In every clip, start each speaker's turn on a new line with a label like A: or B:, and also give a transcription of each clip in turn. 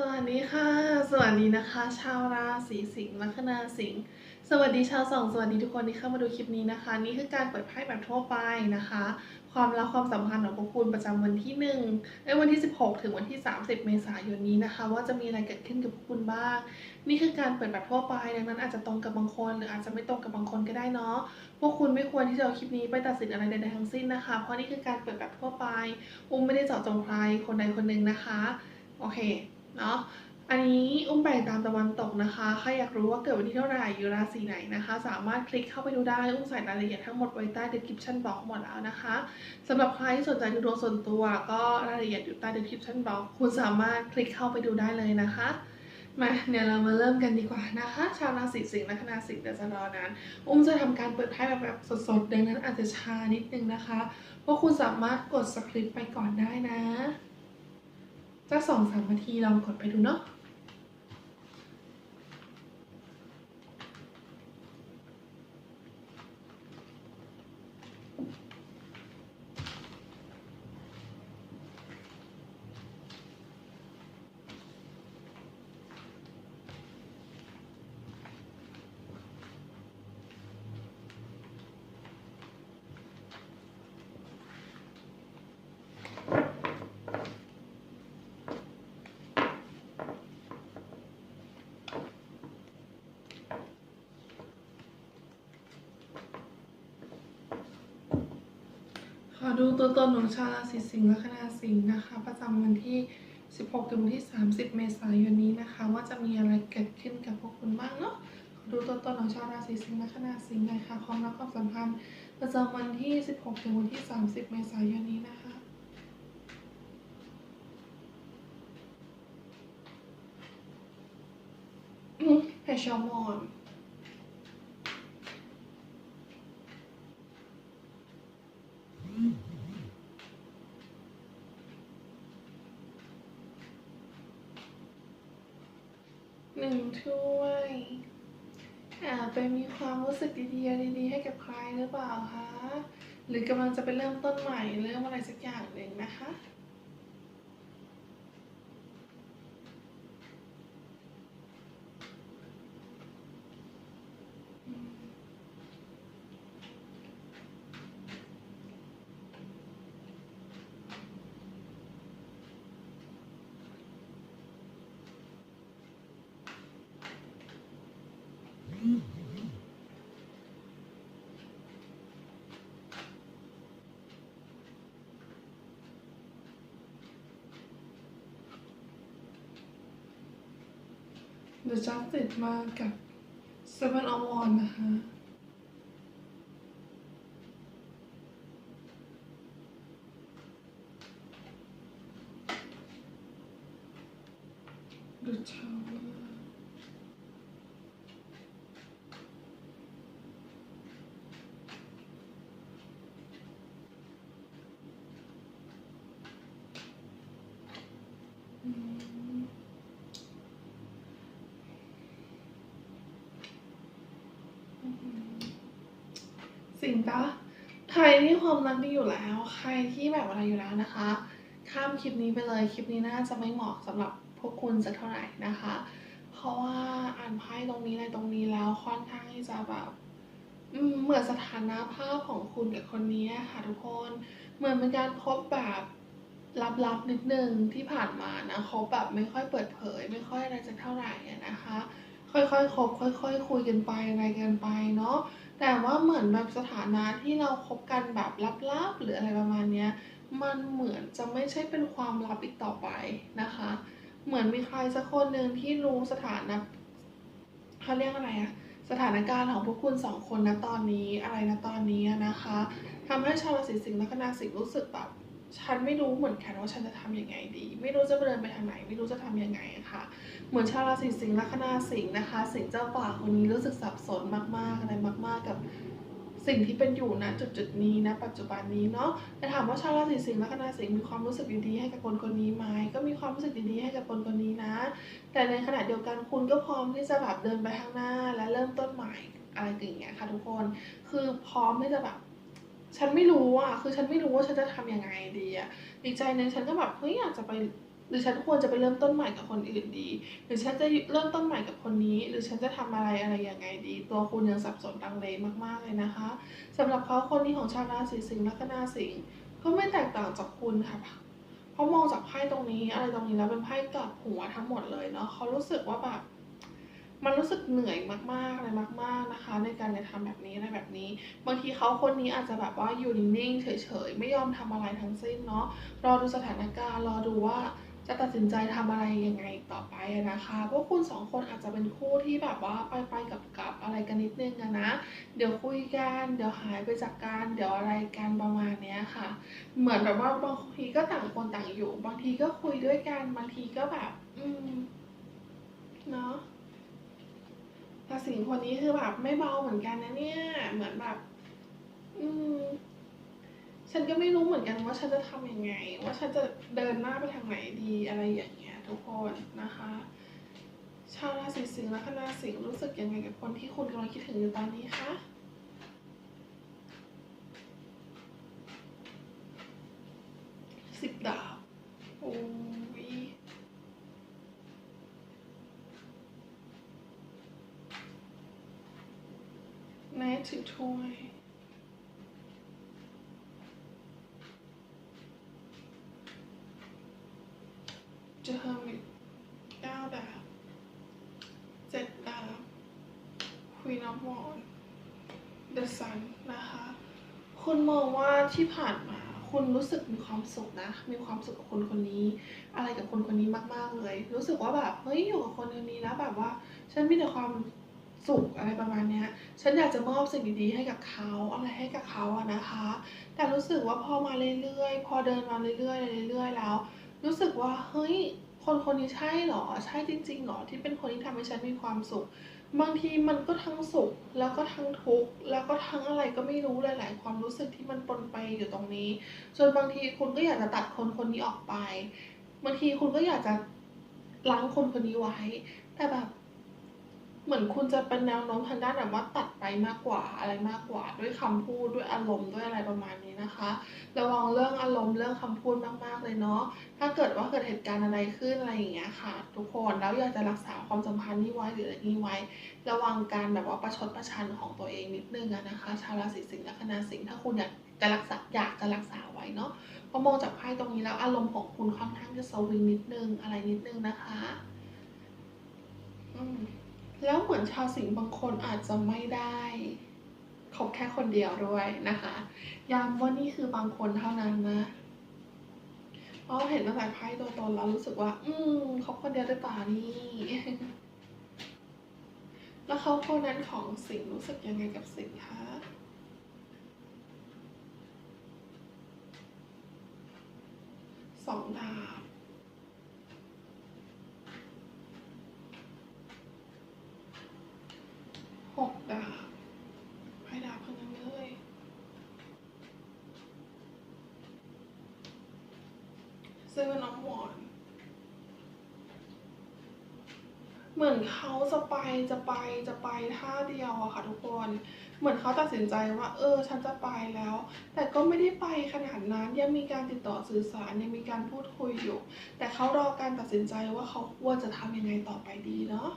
A: สวัสดีค่ะ สวัสดีนะคะ ชาวราศีสิงห์ลัคนาสิงห์สวัสดีชาวสองสวัสดีทุกคนที่เข้ามาดูคลิปนี้นะคะ นี่คือการเปิดไพ่แบบทั่วไปนะคะ ความรักความสัมพันธ์ของพวกคุณประจำวันที่1ในวันที่ 16 ถึงวันที่ 30 เมษายนนี้นะคะ ว่าจะมีอะไรเกิดขึ้นกับพวกคุณบ้าง นี่คือการเปิดแบบทั่วไปดังนั้นอาจจะตรงกับบางคน หรืออาจจะไม่ตรงกับบางคนก็ได้เนาะพวกคุณไม่ควรที่จะเอาคลิปนี้ไปตัดสินอะไรใดๆทั้งสิ้นนะคะ เพราะนี่คือการเปิดแบบทั่วไป อุ้มไม่ได้เจาะจงใครคนใดคนหนึ่งนะคะโอเค เนาะอันนี้อุ้มแบ่งตามตะวันตกนะคะใครอยากรู้ว่าเกิดวันที่เท่าไหร่อยู่ราศีไหนนะคะ สามารถคลิกเข้าไปดูได้อุ้มใส่รายละเอียดทั้งหมดไว้ใต้ description box หมดแล้วนะคะสำหรับใครที่สนใจดูดวงส่วนตัว ก็รายละเอียดอยู่ใต้ description box คุณสามารถคลิกเข้าไปดูได้เลยนะคะมาเดี๋ยวเรามาเริ่มกันดีกว่านะคะ ชาวราศีสิงห์และคณะสิงห์เดี๋ยวจะรอนานอุ้มจะทำการเปิดไพ่แบบแบบสดๆดังนั้นอาจจะช้านิดนึงนะคะเพราะคุณสามารถกดสคริปต์ไปก่อนได้นะ สักสองสามนาทีลองกดไปดูเนาะ ดูตัวตนของชาวราศีสิงห์และคณะสิงห์นะคะ ประจำวันที่ 16 ถึงวันที่ 30 เมษายนนี้นะคะ ว่าจะมีอะไรเกิดขึ้นกับพวกคุณบ้างเนาะดูตัวตนของชาวราศีสิงห์และคณะสิงห์หน่อยค่ะความรักความสัมพันธ์ประจำวันที่ 16 ถึงวันที่ 30 เมษายนนี้นะคะเพชรมอน ช่วยอ่าไปมีความรู้สึกดีๆดีๆให้กับใครหรือเปล่าคะ หรือกำลังจะไปเริ่มต้นใหม่เริ่มอะไรสักอย่างหนึ่งนะคะ เดี๋ยวจับติดมากับ Seven of Wands นะคะ ดูชาวอืม สิ่งปะใครที่ความรักดีอยู่แล้ว ใครที่แบบอะไรอยู่แล้วนะคะ ข้ามคลิปนี้ไปเลย คลิปนี้น่าจะไม่เหมาะสำหรับพวกคุณสักเท่าไหร่นะคะ เพราะว่าอ่านไพ่ตรงนี้ในตรงนี้แล้วค่อนข้างที่จะแบบเหมือนสถานะภาพของคุณกับคนนี้ค่ะทุกคน เหมือนเป็นการคบแบบลับๆนิดนึงที่ผ่านมานะคบแบบไม่ค่อยเปิดเผย ไม่ค่อยอะไรจะเท่าไหร่นะคะ ค่อยๆคบค่อยๆคุยกันไปอะไรกันไปเนาะ แต่ว่าเหมือนแบบสถานะที่เราคบกันแบบลับๆ หรืออะไรประมาณเนี้ย มันเหมือนจะไม่ใช่เป็นความลับอีกต่อไปนะคะ เหมือนมีใครสักคนหนึ่งที่รู้สถานะเขาเรียกอะไรอะสถานการณ์ของพวกคุณสองคนนะตอนนี้อะไรนะตอนนี้นะคะทำให้ชาวราศีสิงห์และคณะสิงห์รู้สึกแบบ ฉันไม่รู้เหมือนกันว่าฉันจะทำยังไงดี ไม่รู้จะเดินไปทางไหน ไม่รู้จะทำยังไงค่ะ เหมือนชาวราศีสิงห์ลัคนาสิงห์นะคะ สิงห์เจ้าป่าคนนี้รู้สึกสับสนมากๆอะไรมาก ๆ กับสิ่งที่เป็นอยู่นะจุดจุดๆนี้นะ ปัจจุบันนี้เนาะแต่ถามว่าชาวราศีสิงห์ลัคนาสิงห์มีความรู้สึกดีๆให้กับคนคนนี้ไหมก็มีความรู้สึกดีๆให้กับคนคนนี้นะ แต่ในขณะเดียวกันคุณก็พร้อมที่จะแบบเดินไปข้างหน้า และเริ่มต้นใหม่อะไรอย่างเงี้ยค่ะทุกคน คือพร้อมที่จะแบบ ฉันไม่รู้อะ คือฉันไม่รู้ว่าฉันจะทำยังไงดีอะอีกใจหนึงฉันก็แบบเฮ้ยอยากจะไป หรือฉันควรจะไปเริ่มต้นใหม่กับคนอื่นดี หรือฉันจะเริ่มต้นใหม่กับคนนี้ หรือฉันจะทำอะไรอะไรยังไงดี ตัวคุณยังสับสนลังเลมากๆเลยนะคะสำหรับเขาคนนี้ของชาวราศีสิงห์ลัคนาสิงห์ก็ไม่แตกต่างจากคุณค่ะเพราะมองจากไพ่ตรงนี้อะไรตรงนี้แล้วเป็นไพ่กลับหัวทั้งหมดเลยเนาะเขารู้สึกว่าแบบ มันรู้สึกเหนื่อยมากๆอะไรมาก ๆนะคะ ในการจะทำแบบนี้อะไรแบบนี้ บางทีเขาคนนี้อาจจะแบบว่าอยู่นิ่งๆเฉยๆ ไม่ยอมทำอะไรทั้งสิ้นเนาะรอดูสถานการณ์รอดูว่าจะตัดสินใจทำอะไรยังไงต่อไปนะคะพวกคุณสองคนอาจจะเป็นคู่ที่แบบว่าไปไปๆกับๆอะไรกันนิดนึงนะ เดี๋ยวคุยกัน เดี๋ยวหายไปจากกัน เดี๋ยวอะไรกันประมาณเนี้ยค่ะ เหมือนแบบว่าบางทีก็ต่างคนต่างอยู่ บางทีก็คุยด้วยกัน บางทีก็แบบ อืม เนาะ แต่สิงคนนี้คือแบบไม่เบาเหมือนกันนะเนี่ย เหมือนแบบ อืม ฉันก็ไม่รู้เหมือนกันว่าฉันจะทำยังไง ว่าฉันจะเดินหน้าไปทางไหนดีอะไรอย่างเงี้ย ทุกคนนะคะ ชาวราศีสิงห์และคณะสิงห์รู้สึกยังไงกับคนที่คุณกำลังคิดถึงอยู่ตอนนี้คะสิบดาบโอ้ยแม้ ถือถ้วยจอร์มิตเก้าดาบเจ็ดดาบควีนอ f วอนเดอะซันนะคะ คุณมองว่าที่ผ่านมาคุณรู้สึกมีความสุขนะ มีความสุขกับคนคนนี้ อะไรกับคนคนนี้มาก ๆ เลย รู้สึกว่าแบบ เฮ้ย อยู่กับคนคนนี้แล้วแบบว่า ฉันมีแต่ความ สุขอะไรประมาณเนี้ย ฉันอยากจะมอบสิ่งดีๆให้กับเขาอะไรให้กับเขาอะนะคะ แต่รู้สึกว่าพอมาเรื่อยๆ พอเดินมาเรื่อยๆเรื่อยๆแล้ว รู้สึกว่าเฮ้ยคนคนนี้ใช่เหรอ ใช่จริงๆเหรอที่เป็นคนที่ทำให้ฉันมีความสุข บางทีมันก็ทั้งสุขแล้วก็ทั้งทุกข์แล้วก็ทั้งอะไรก็ไม่รู้หลาย ๆ ความรู้สึกที่มันปนไปอยู่ตรงนี้จนบางทีคุณก็อยากจะตัดคนคนนี้ออกไป บางทีคุณก็อยากจะล้างคนคนนี้ไว้ แต่แบบ เหมือนคุณจะเป็นแนวโน้มทางด้านแบบว่าตัดไปมากกว่าอะไรมากกว่า ด้วยคำพูดด้วยอารมณ์ด้วยอะไรประมาณนี้นะคะระวังเรื่องอารมณ์เรื่องคำพูดมากๆเลยเนาะถ้าเกิดว่าเกิดเหตุการณ์อะไรขึ้นอะไรอย่างเงี้ยค่ะ ทุกคนแล้วอยากจะรักษาความสัมพันธ์นี้ไว้หรืออะไรนี้ไว้ ระวังการแบบว่าประชดประชันของตัวเองนิดนึงนะคะ ชาวราศีสิงห์และคณะสิงห์ถ้าคุณอยากจะรักษาอยากจะรักษาไว้เนาะพราะมองจากไพ่ตรงนี้แล้วอารมณ์ของคุณค่อนข้างจะสวิงนิดนึงอะไรนิดนึงนะคะ อืม แล้วเหมือนชาวสิงห์บางคนอาจจะไม่ได้คบแค่คนเดียวด้วยนะคะย้ำว่านี่คือบางคนเท่านั้นนะเพราะเห็นตั้งแต่ไพ่ตัวตนแล้วรู้สึกว่า อืมเขาคนเดียวได้ป่านี่ แล้วเขาคนนั้นของสิงห์รู้สึกยังไงกับสิงห์คะสองดาบ หกดาบไพ่ดาบเพิ่งนั้นเลยเซเว่นออฟวอน เหมือนเขาจะไปจะไปจะไปท่าเดียวอะค่ะทุกคน เหมือนเขาตัดสินใจว่า เออ ฉันจะไปแล้ว แต่ก็ไม่ได้ไปขนาดนั้นยังมีการติดต่อสื่อสารยังมีการพูดคุยอยู่ แต่เขารอการตัดสินใจว่าเขาควรจะทำยังไงต่อไปดีเนาะ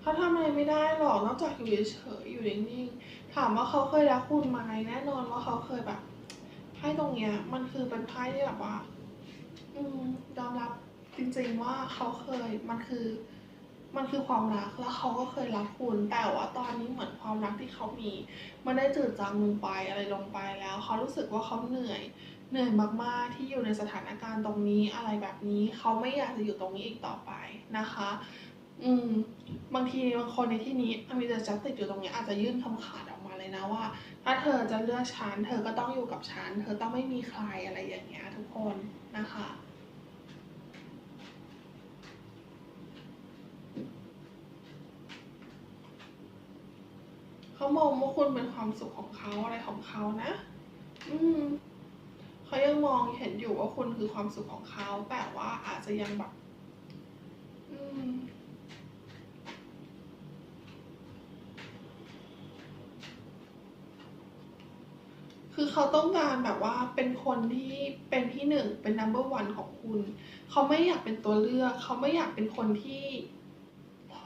A: เขาทำอะไรไม่ได้หรอกนอกจากอยู่เฉยๆอยู่นิ่งๆถามว่าเขาเคยรักคุณไหมแน่นอนว่าเขาเคยแบบไพ่ตรงเนี้ยมันคือเป็นไพ่ที่แบบว่า อืมยอมรับจริงๆว่าเขาเคยมันคือ มันคือความรักแล้วเขาก็เคยรักคุณ แต่ว่าตอนนี้เหมือนความรักที่เขามีมันได้จืดจางลงไปอะไรลงไปแล้ว เขารู้สึกว่าเขาเหนื่อยเหนื่อยมากๆที่อยู่ในสถานการณ์ตรงนี้อะไรแบบนี้ เขาไม่อยากจะอยู่ตรงนี้อีกต่อไปนะคะ อืม บางทีบางคนในที่นี้มีแต่จะติดอยู่ตรงนี้อาจจะยื่นคำขาดออกมาเลยนะว่า ถ้าเธอจะเลือกฉันเธอก็ต้องอยู่กับฉันเธอต้องไม่มีใครอะไรอย่างเงี้ยทุกคนนะคะ เขา มองว่าคุณเป็นความสุขของเขาอะไรของเขานะ อืมเขายังมองเห็นอยู่ว่าคุณคือความสุขของเขาแต่ว่าอาจจะยังแบบ อืมคคือเขาต้องการแบบว่าเป็นคนที่เป็นที่หนึ่งเป็น number one ของคุณ เขาไม่อยากเป็นตัวเลือก เขาไม่อยากเป็นคนที่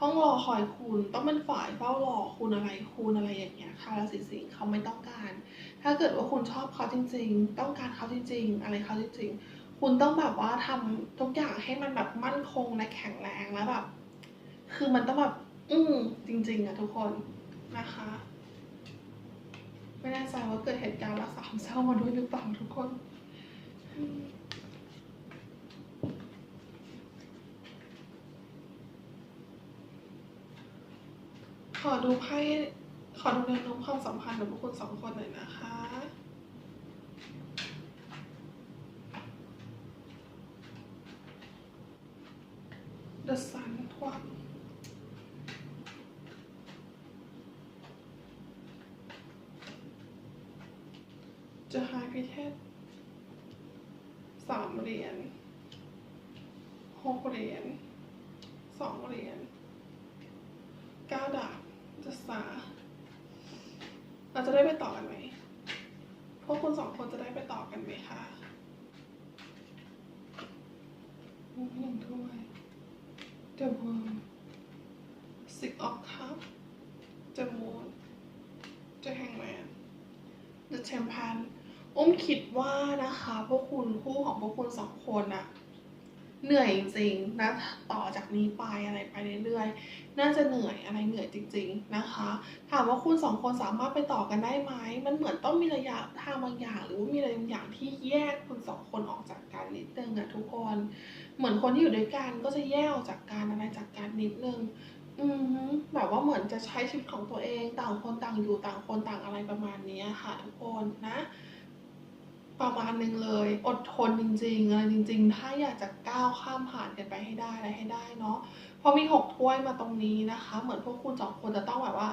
A: ต้องรอคอยคุณต้องเป็นฝ่ายเฝ้ารอคุณอะไรคุณอะไรอย่างเงี้ยค่ะราศีสิงห์เขาไม่ต้องการ ถ้าเกิดว่าคุณชอบเขาจริง ๆ ต้องการเขาจริง ๆ อะไรเขาจริง ๆ คุณต้องแบบว่าทำทุกอย่างให้มันแบบมั่นคงและแข็งแรงแล้วแบบคือมันต้องแบบอืมจริง ๆอะทุกคนนะคะ ไม่แน่ใจว่าเกิดเหตุการณ์รักสามเศร้ามาด้วยหรือเปล่าทุกคน อืมขอดูไพ่ขอดูแนวโน้มความสัมพันธ์ของพวกคุณสองคนหน่อยนะคะ The Sun ทวนจะหายพิเทศสามเหรียญหกเหรียญสองเหรียญเก้าดาบ จะสาเราจะได้ไปต่อกันไหม พวกคุณสองคนจะได้ไปต่อกันไหมคะหนึ่งถ้วย The World Six of Cups The Moon The Hangman The Temperance อุ้มคิดว่านะคะ พวกคุณคู่ของพวกคุณสองคนอะ เหนื่อยจริงๆนะต่อจากนี้ไปอะไรไปเรื่อยๆ น่าจะเหนื่อยอะไรเหนื่อยจริง ๆนะคะ ถามว่าคุณสองคนสามารถไปต่อกันได้ไหมมันเหมือนต้องมีระยะทางบางอย่าง หรือว่ามีอะไรบางอย่างที่แยกคุณสองคนออกจากกันนิดนึงอะทุกคน เหมือนคนที่อยู่ด้วยกันก็จะแยกออกจากการอะไรจากกันนิดนึงอือฮึแบบว่าเหมือนจะใช้ชีวิตของตัวเองต่างคนต่างอยู่ต่างคนต่างอะไรประมาณนี้ค่ะทุกคนนะ ประมาณหนึ่งเลย อดทนจริงๆอะไรจริง ๆ ถ้าอยากจะก้าวข้ามผ่านกันไปให้ได้อะไรให้ได้เนาะพอมีหกถ้วยมาตรงนี้นะคะ เหมือนพวกคุณสองคนจะต้องแบบว่า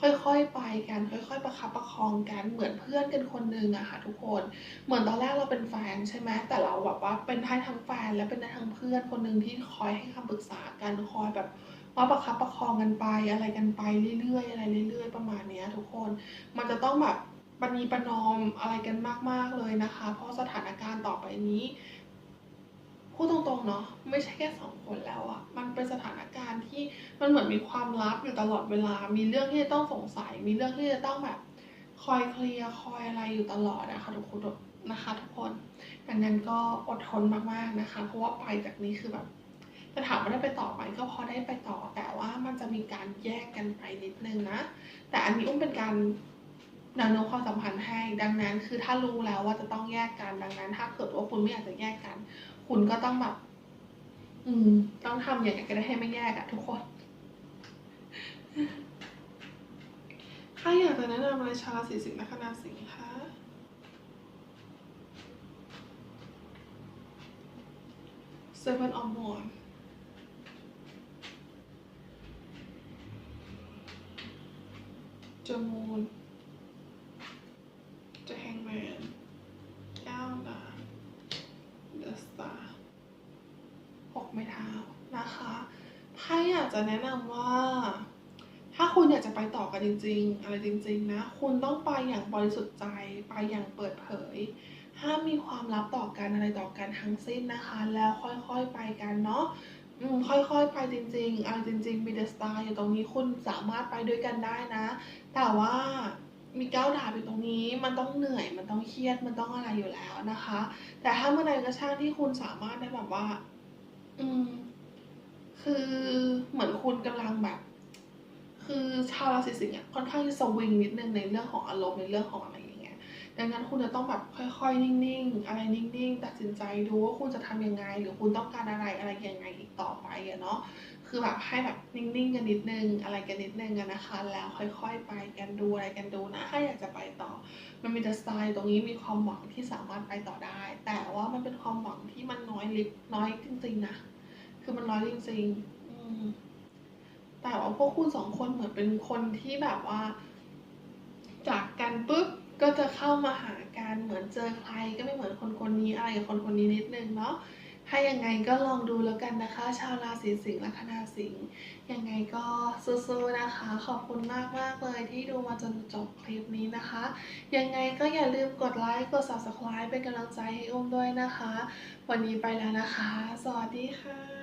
A: ค่อยๆไปกัน ค่อย ๆ ประคับประคองกันเหมือนเพื่อนกันคนหนึ่งอะค่ะทุกคน เหมือนตอนแรกเราเป็นแฟนใช่ไหมแต่เราแบบว่าเป็นได้ทั้งแฟนและเป็นได้ทั้งเพื่อนคนหนึ่งที่คอยให้คำปรึกษากันคอยแบบว่าประคับประคองกันไปอะไรกันไปเรื่อยๆอะไรเรื่อย ๆ ประมาณนี้ทุกคน มันจะต้องแบบ ปณีประนอมอะไรกันมาก ๆ เลยนะคะ เพราะสถานการณ์ต่อไปนี้พูดตรงๆเนาะไม่ใช่แค่สองคนแล้วอะมันเป็นสถานการณ์ที่มันเหมือนมีความลับอยู่ตลอดเวลา มีเรื่องที่จะต้องสงสัย มีเรื่องที่จะต้องแบบคอยเคลียร์คอยอะไรอยู่ตลอดนะคะทุกคนนะคะ ทุกคนดังนั้นก็อดทนมากๆนะคะ เพราะว่าไปจากนี้คือแบบจะถามว่าได้ไปต่อไหมก็พอได้ไปต่อแต่ว่ามันจะมีการแยกกันไปนิดนึงนะ แต่อันนี้อุ้มเป็นการ แนวโน้มความสัมพันธ์ให้ ดังนั้นคือถ้ารู้แล้วว่าจะต้องแยกกันดังนั้น ถ้าเกิดว่าคุณไม่อยากจะแยกกัน คุณก็ต้องแบบ อืม ต้องทำอย่างไรก็ได้ให้ไม่แยกอะทุกคน ถ้าอยากจะแนะนำอะไรชาวราศีสิงห์และคณะสิงห์คะ Seven of Wands จมูนแฮงแมนเก้าดาบเดอะสตาร์หกไม้เท้านะคะถ้าอยากจะแนะนำว่า ถ้าคุณอยาก จะไปต่อกันจริง ๆ อะไรจริง ๆ นะ คุณต้องไปอย่างบริสุทธิ์ใจ ไปอย่างเปิดเผย ห้ามมีความลับต่อกันอะไรต่อกันทั้งสิ้นนะคะ แล้วค่อยๆไปกันเนาะค่อยๆ ไปจริงๆอะไรจริง ๆ มีเดอะสตาร์อยู่ตรงนี้คุณสามารถไปด้วยกันได้นะ แต่ว่ามีก้าวดาบอยู่ตรงนี้ มันต้องเหนื่อย มันต้องเครียด มันต้องอะไรอยู่แล้วนะคะ แต่ถ้าเมื่อใดก็ช่างที่คุณสามารถได้แบบว่า อืม คือเหมือนคุณกำลังแบบ คือชาวราศีสิงห์อะค่อนข้างจะสวิงนิดนึงในเรื่องของอารมณ์ในเรื่องของอะไรอย่างเงี้ย ดังนั้นคุณจะต้องแบบค่อยๆ นิ่งๆ อะไรนิ่งๆ ตัดสินใจดูว่าคุณจะทำยังไง หรือคุณต้องการอะไรอะไรยังไงอีกต่อไปอะเนาะ คือแบบให้แบบนิ่งๆกันนิดนึงอะไรกันนิดนึงอะนะคะ แล้วค่อยๆ ไปกันดูอะไรกันดูนะ ถ้าอยากจะไปต่อ มันมีแต่สไตล์ตรงนี้มีความหวังที่สามารถไปต่อได้ แต่ว่ามันเป็นความหวังที่มันน้อยลิบน้อยจริงๆนะ คือมันน้อยจริงๆ อืม แต่ว่าพวกคุณสองคนเหมือนเป็นคนที่แบบว่า จากกันปุ๊บก็จะเข้ามาหากันเหมือนเจอใครก็ไม่เหมือนคนคนนี้อะไรกับคนคนนี้นิดนึงเนาะพถ้ายังไงก็ลองดูแล้วกันนะคะ ชาวราศีสิงห์และคณาสิงห์ยังไงก็สู้ๆนะคะ ขอบคุณมากๆเลยที่ดูมาจนจบคลิปนี้นะคะ ยังไงก็อย่าลืมกดไลค์กด subscribe เป็นกำลังใจให้อุ้มด้วยนะคะ วันนี้ไปแล้วนะคะ สวัสดีค่ะ